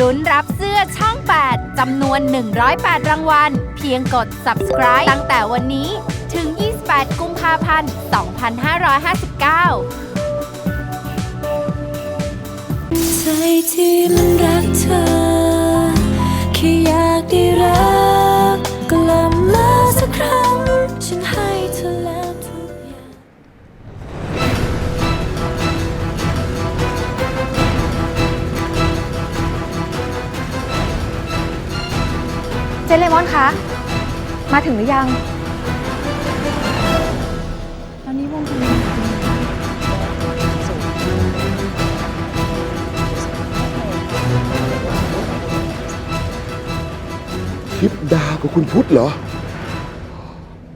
ลุ้นรับเสื้อช่อง 8 จำนวน 108 รางวัล เพียงกด subscribe ตั้งแต่วันนี้ถึง 28 กุมภาพันธ์ 2559ใจที่มันรักเธอ แค่อยากได้รัก มาถึงหรือยัง ตอนนี้วงเพลงทิปดาวกับคุณพุทธเหรอ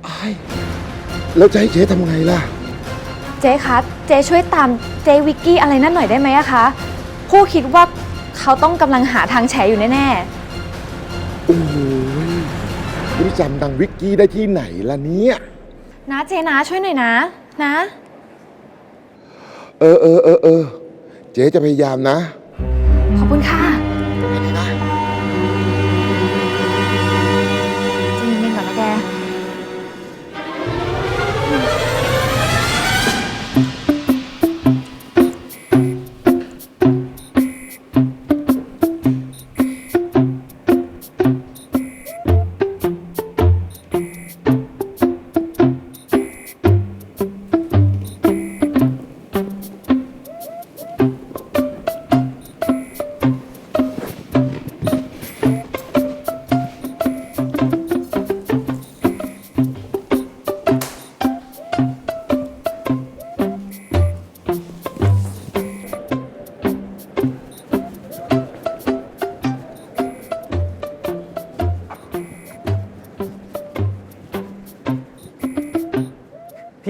ไอ้ายแล้วจะให้เจ๊ทำไงล่ะ เจ๊คะเจ๊ช่วยตามเจ๊วิกกี้อะไรนั่นหน่อยได้ไหมอะคะผู้คิดว่าเขาต้องกำลังหาทางแฉอยู่แน่โอ้ย รู้จำดังวิกกี้ได้ที่ไหนล่ะเนี่ยๆนะเจ๊นะช่วยหน่อยนะ นะ เออเออเออเออเจ๊จะพยายามนะ ขอบคุณค่ะ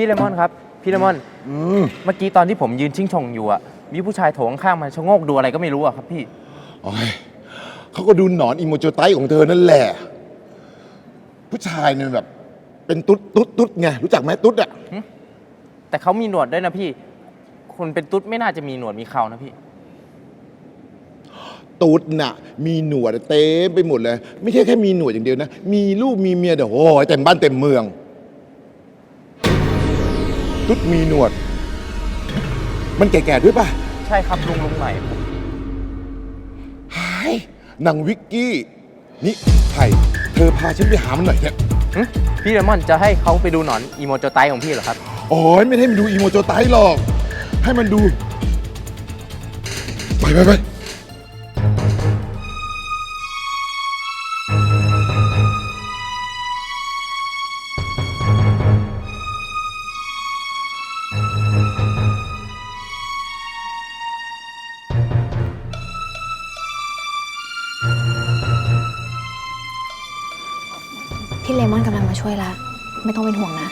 พี่เลมอนครับ พี่เลมอน อืมเมื่อกี้ตอนที่ผมยืนชิงชงอยู่อะมีผู้ชายโถข้างๆมาชะโงกดูอะไรก็ไม่รู้อะครับพี่ โอ้ยเขาก็ดูหนอนอิโมโจไตของเธอนั่นแหละ ผู้ชายเนี่ยแบบ เป็นตุ๊ดตุ๊ดตุ๊ดไงรู้จักไหมตุ๊ดอะแต่เขามีหนวดด้วยนะพี่ คนเป็นตุ๊ดไม่น่าจะมีหนวดมีเขานะพี่ ตุ๊ดน่ะ มีหนวดเต็มไปหมดเลย ไม่ใช่แค่มีหนวดอย่างเดียวนะ มีลูกมีเมียเดี๋ยวโอ้ยเต็มบ้านเต็มเมือง ตุ๊ดมีหนวด มันแก่ๆด้วยป่ะใช่ครับลุงลุงใหม่หายนางวิกกี้ นี่ไผ่เธอพาฉันไปหามันหน่อยเถอะหึพี่เลมอนจะให้เขาไปดูหนอนอีโมโจไตของพี่เหรอครับ โอ้ยไม่ให้มันดูอีโมโจไตหรอก ให้มันดู ไปไปไป พี่เลมอนกำลังมาช่วยละ ไม่ต้องเป็นห่วงนะ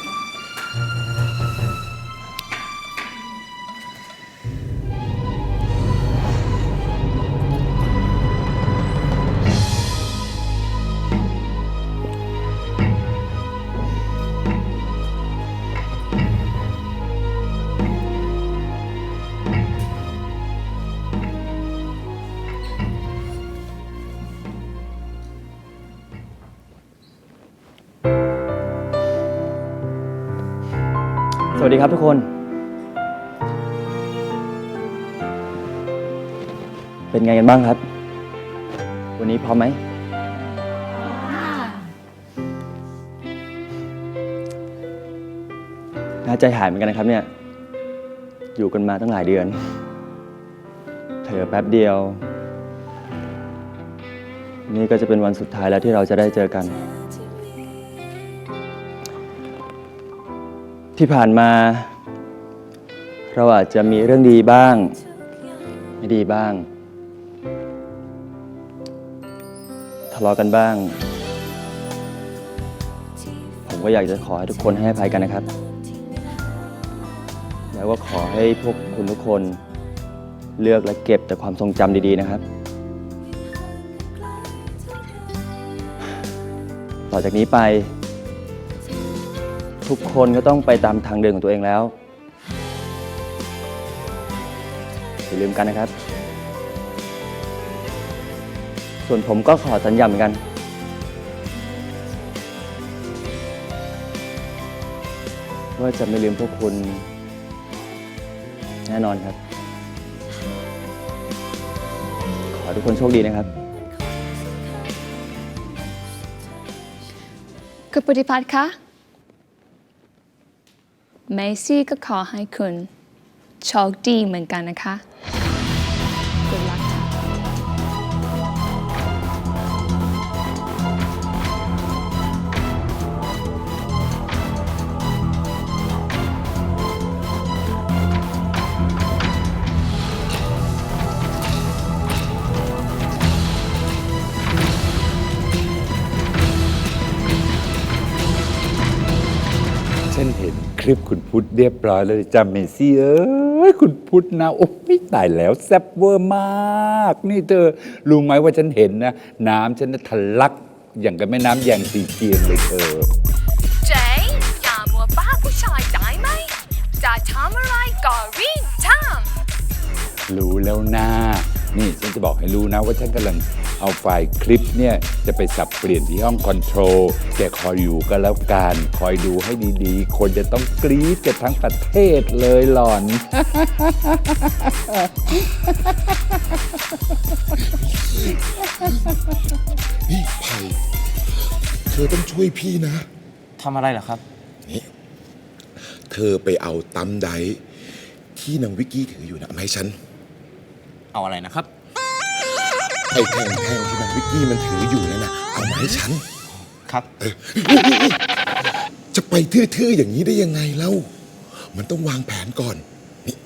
สวัสดีครับทุกคน เป็นไงกันบ้างครับ วันนี้พร้อมไหม น่าใจหายเหมือนกันนะครับเนี่ย อยู่กันมาตั้งหลายเดือน เธอแป๊บเดียว นี่ก็จะเป็นวันสุดท้ายแล้วที่เราจะได้เจอกัน ที่ผ่านมา เราอาจจะมีเรื่องดีบ้าง ไม่ดีบ้าง ทะเลาะกันบ้าง ผมก็อยากจะขอให้ทุกคนให้อภัยกันนะครับ แล้วก็ขอให้พวกคุณทุกคนเลือกและเก็บแต่ความทรงจำดีๆนะครับ ต่อจากนี้ไป ทุกคนก็ต้องไปตามทางเดินของตัวเองแล้ว อย่าลืมกันนะครับ ส่วนผมก็ขอสัญญาเหมือนกัน ว่าจะไม่ลืมพวกคุณ แน่นอนครับ ขอทุกคนโชคดีนะครับ คุณปฏิพัฒน์คะ เมซี่ก็ขอให้คุณโชคดีเหมือนกันนะคะ ลิปคุณพุทธเรียบร้อยแล้วจำเมซี่เอ้ยคุณพุทธนะโอ้ยตายแล้วแซ่บเวอร์มาก นี่เธอรู้ไหมว่าฉันเห็นนะ น้ำฉันน่ะทะลักอย่างกับแม่น้ำแยงสีเกียงเลยเธอ เจ๊อย่ามัวบ้าผู้ชายได้ไหม จะทำอะไรก็รีบทำรู้แล้วนะนี่ฉันจะบอกให้รู้นะว่าฉันกำลัง เอาไฟล์คลิปเนี่ยจะไปสับเปลี่ยนที่ห้องคอนโทรลแกคอยอยู่ก็แล้วกันคอยดูให้ดีๆ คนจะต้องกรี๊ดกันทั้งประเทศเลยหล่อน นี่ไผ่เธอต้องช่วยพี่นะ ทำอะไรเหรอครับเธอไปเอาตั้มไดที่นางวิกกี้ถืออยู่นะมาให้ฉัน เอาอะไรนะครับ ไอ้แท่งแท่งที่นางวิกกี้มันถืออยู่นั่นนะเอามาให้ฉัน ครับ จะไปทื่อๆอย่างนี้ได้ยังไงเล่า มันต้องวางแผนก่อน นี่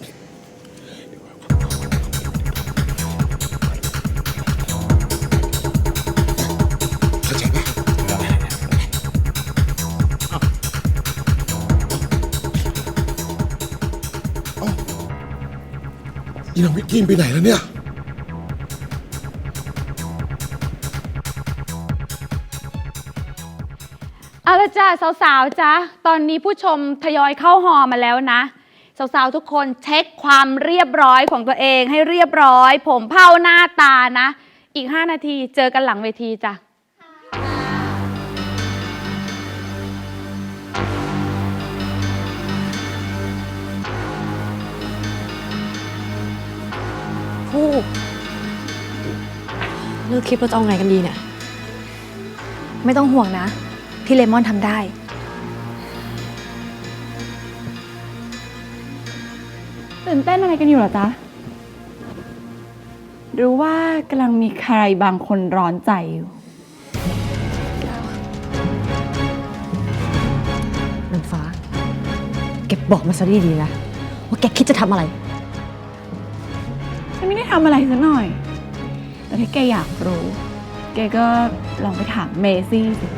เข้าใจปะเอ้าอีนางวิกกี้ไปไหนแล้วเนี่ย ละจ้าสาวๆจ้าตอนนี้ผู้ชมทยอยเข้าหอมาแล้วนะ สาวๆทุกคนเช็คความเรียบร้อยของตัวเองให้เรียบร้อย ผมเผ้าหน้าตานะ อีก 5 นาทีเจอกันหลังเวทีจ้ะผู้เลิกคิดว่าจะเอาไงกันดีเนี่ย ไม่ต้องห่วงนะ พี่เลมอนทำได้ ตื่นเต้นอะไรกันอยู่เหรอจ๊ะ หรือว่ากำลังมีใครบางคนร้อนใจอยู่ นางฟ้าเก็บบอกมาซะดีๆนะว่าแกคิดจะทำอะไร ฉันไม่ได้ทำอะไรซะหน่อย แต่ถ้าแกอยากรู้ แกก็ลองไปถามเมซี่สิ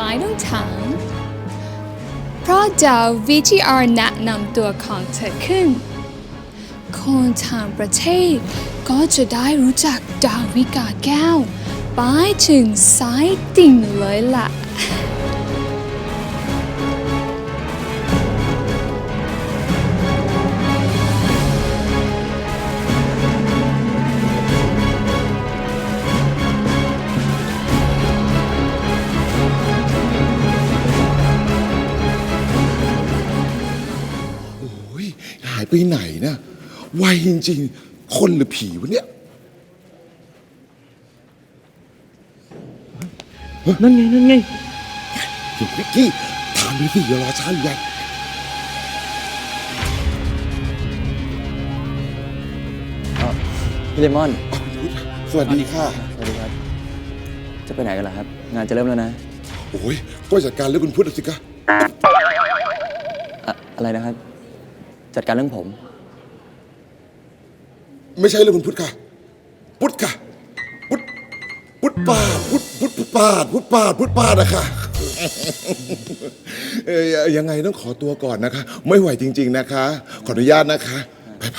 ไม่ต้องถามเพราะเดี๋ยว VTR แนะนำตัวของเธอขึ้น คนทางประเทศก็จะได้รู้จักดาวิกาแก้ว ไปถึงสายติ่งเลยล่ะ ไปไหนนะไวจริงๆ คนหรือผีวะเนี่ย นั่นไง นั่นไงหยุดวิกกี้ถามไปสิอย่ารอช้าอยู่ใหญ่พี่เลมอนอ้าวคุณพุทธสวัสดีค่ะ สวัสดีครับ จะไปไหนกันล่ะครับ งานจะเริ่มแล้วนะ โอ้ยก็จัดการเรื่องคุณพุทธสิคะอะอะไรนะครับ จัดการเรื่องผม ไม่ใช่เรื่องคุณพุทธค่ะ พุทธค่ะ พุทธพุทธปาดพุทธพุทธพุทธปาดพุทธปาดพุทธปาดอะค่ะ เอ้ยยังไงต้องขอตัวก่อนนะคะ ไม่ไหวจริง ๆนะคะ ขออนุญาตนะคะไป